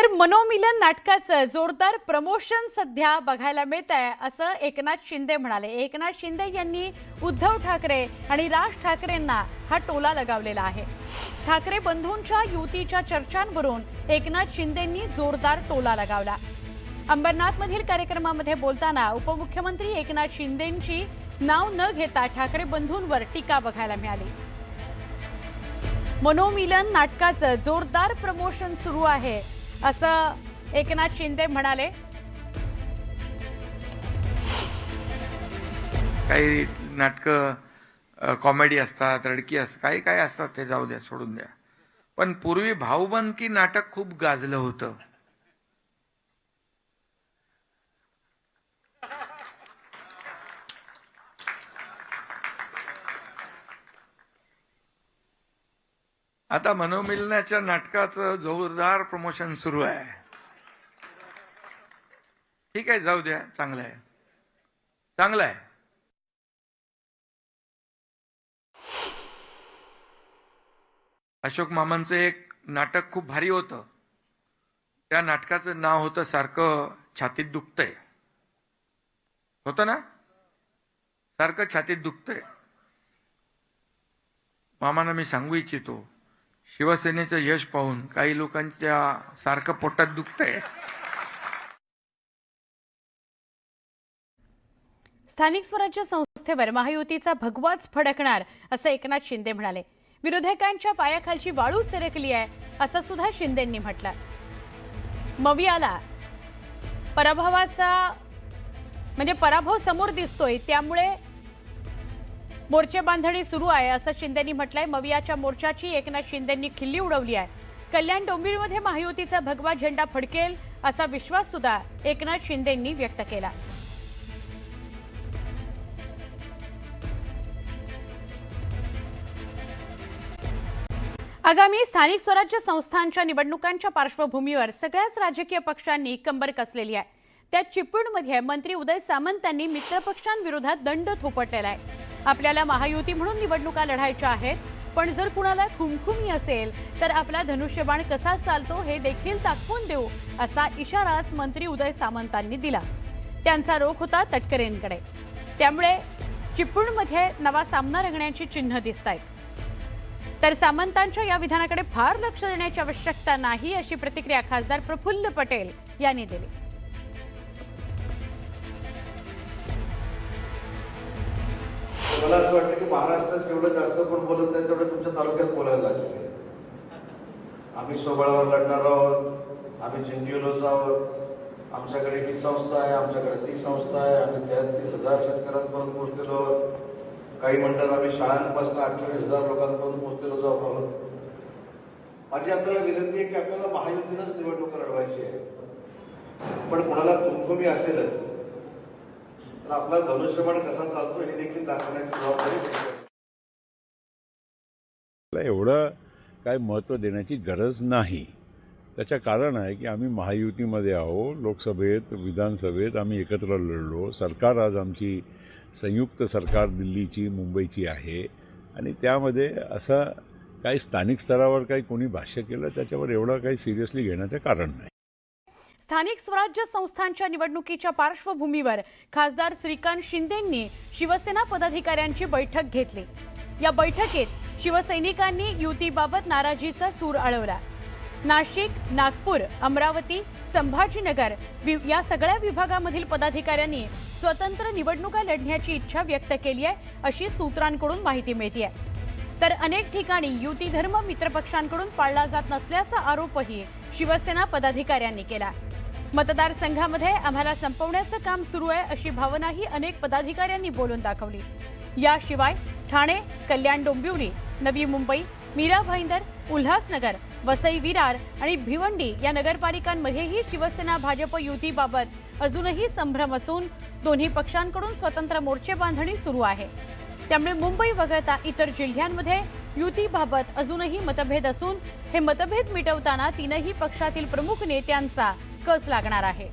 तर मनोमिलन नाटकाचं जोरदार प्रमोशन सध्या बघायला मिळत आहे असं एकनाथ शिंदे म्हणाले. एकनाथ शिंदे यांनी उद्धव ठाकरे आणि राज ठाकरेंना हा टोला लगावलेला आहे. ठाकरे बंधूंच्या युतीच्या चर्चांवरून एकनाथ शिंदेंनी जोरदार टोला लगावला. अंबरनाथमधील कार्यक्रमामध्ये बोलताना उपमुख्यमंत्री एकनाथ शिंदेंची नाव न घेता ठाकरे बंधूंवर टीका बघायला मिळाली. मनोमिलन नाटकाचं जोरदार प्रमोशन सुरू आहे. असं एकनाथ शिंदे म्हणाले. काही नाटकं कॉमेडी असतात रडकी असतात काही काही असतात ते जाऊ द्या सोडून द्या. पण पूर्वी भाऊबंदकी नाटक खूप गाजलं होतं. आता मनोमिलनाच्या नाटकाचं जोरदार प्रमोशन सुरू आहे. ठीक आहे जाऊ द्या चांगलं आहे. चांगलं आहे. अशोक मामांचं एक नाटक खूप भारी होतं. त्या नाटकाचं नाव होतं सारखं छातीत दुखतंय. होतं ना? सारखं छातीत दुखतंय. मामांना मी सांगू इच्छितो. शिवसेनेचं यश पाहून काही लोकांच्या सारखं पोटात दुखतंय. स्थानिक स्वराज्य संस्थेवर महायुतीचा भगवाच फडकणार असं एकनाथ शिंदे म्हणाले. विरोधकांच्या पायाखालची वाळू सरकली आहे असं सुद्धा शिंदेंनी म्हटलं. मवियाला पराभवाचा म्हणजे पराभव समोर दिसतोय त्यामुळे मोर्चे बांधणी सुरू आहे असं शिंदेंनी म्हटलंय. मवियाच्या मोर्चाची एकनाथ शिंदेंनी खिल्ली उडवली आहे. कल्याण डोंबिवलीमध्ये महायुतीचा भगवा झेंडा फडकेल असा विश्वास सुद्धा एकनाथ शिंदेंनी व्यक्त केला. आगामी स्थानिक स्वराज्य संस्थांच्या निवडणुकांच्या पार्श्वभूमीवर सगळ्याच राजकीय पक्षांनी कंबर कसलेली आहे. त्या चिपळूणमध्ये मंत्री उदय सामंत यांनी मित्रपक्षांविरोधात दंड थोपटलेला आहे. आपल्याला महायुती म्हणून निवडणुका लढायच्या आहेत. पण जर कुणाला खुमखुमी असेल तर आपला धनुष्यबाण कसा चालतो हे देखील दाखवून देऊ असा इशाराच मंत्री उदय सामंतांनी दिला. त्यांचा रोख होता तटकरेंकडे. त्यामुळे चिपळूणमध्ये नवा सामना रंगण्याची चिन्ह दिसत आहेत तर सामंतांच्या या विधानाकडे फार लक्ष देण्याची आवश्यकता नाही अशी प्रतिक्रिया खासदार प्रफुल्ल पटेल यांनी दिली. मला असं वाटतं की महाराष्ट्रात जेवढं जास्त कोण बोलत नाही तेवढं तुमच्या तालुक्यात बोलायला लागले. आम्ही सोबळावर लढणार आहोत आम्ही चिंचिवलोच आहोत. आमच्याकडे ही संस्था आहे आमच्याकडे ती संस्था आहे आम्ही तेहतीस हजार शेतकऱ्यांपर्यंत पोहोचलेलो आहोत. काही म्हणतात आम्ही शाळांपासून अठ्ठावीस हजार लोकांपर्यंत पोहोचलेलो जाऊ आहोत. माझी आपल्याला विनंती आहे की आपल्याला महायुतीनंच निवडणूक लढवायची आहे पण कोणाला तुमकमी असेलच. तर आपला धनुष्यबाण कसा चालतो हे देखील दाखवण्याची जबाबदारी एवढं काय महत्त्व देण्याची गरज नाही. त्याच्या कारण आहे की आम्ही महायुतीमध्ये आहो लोकसभेत विधानसभेत आम्ही एकत्र लढलो. सरकार आज आमची संयुक्त सरकार दिल्लीची मुंबईची आहे. आणि त्यामध्ये असं काही स्थानिक स्तरावर काही कोणी भाष्य केलं त्याच्यावर एवढं काही सिरियसली घेण्याचं कारण नाही. स्थानिक स्वराज्य संस्थांच्या निवडणुकीच्या पार्श्वभूमीवर खासदार श्रीकांत शिंदेंनी शिवसेना पदाधिकाऱ्यांची बैठक घेतली. या बैठकीत शिवसैनिकांनी युतीबाबत नाराजीचा सूर आळवला नाशिक नागपूर अमरावती संभाजीनगर वि- या सगळ्या विभागामधील पदाधिकाऱ्यांनी स्वतंत्र निवडणुका लढण्याची इच्छा व्यक्त केली आहे अशी सूत्रांकडून माहिती मिळते तर अनेक ठिकाणी युती धर्म मित्रपक्षांकडून पाळला जात नसल्याचा आरोपही शिवसेना पदाधिकाऱ्यांनी केला. मतदारसंघामध्ये आम्हाला संपवण्याचं काम सुरू आहे अशी भावनाही अनेक पदाधिकाऱ्यांनी बोलून दाखवली. याशिवाय ठाणे कल्याण डोंबिवली नवी मुंबई मीरा भाईंदर उल्हासनगर वसई विरार आणि भिवंडी या नगरपालिकांमध्येही शिवसेना भाजप युतीबाबत अजूनही संभ्रम असून दोन्ही पक्षांकडून स्वतंत्र मोर्चे बांधणी सुरू आहे. त्यामुळे मुंबई वगळता इतर जिल्ह्यांमध्ये युतीबाबत अजूनही मतभेद असून हे मतभेद मिटवताना तीनही पक्षातील प्रमुख नेत्यांचा कस लागणार आहे.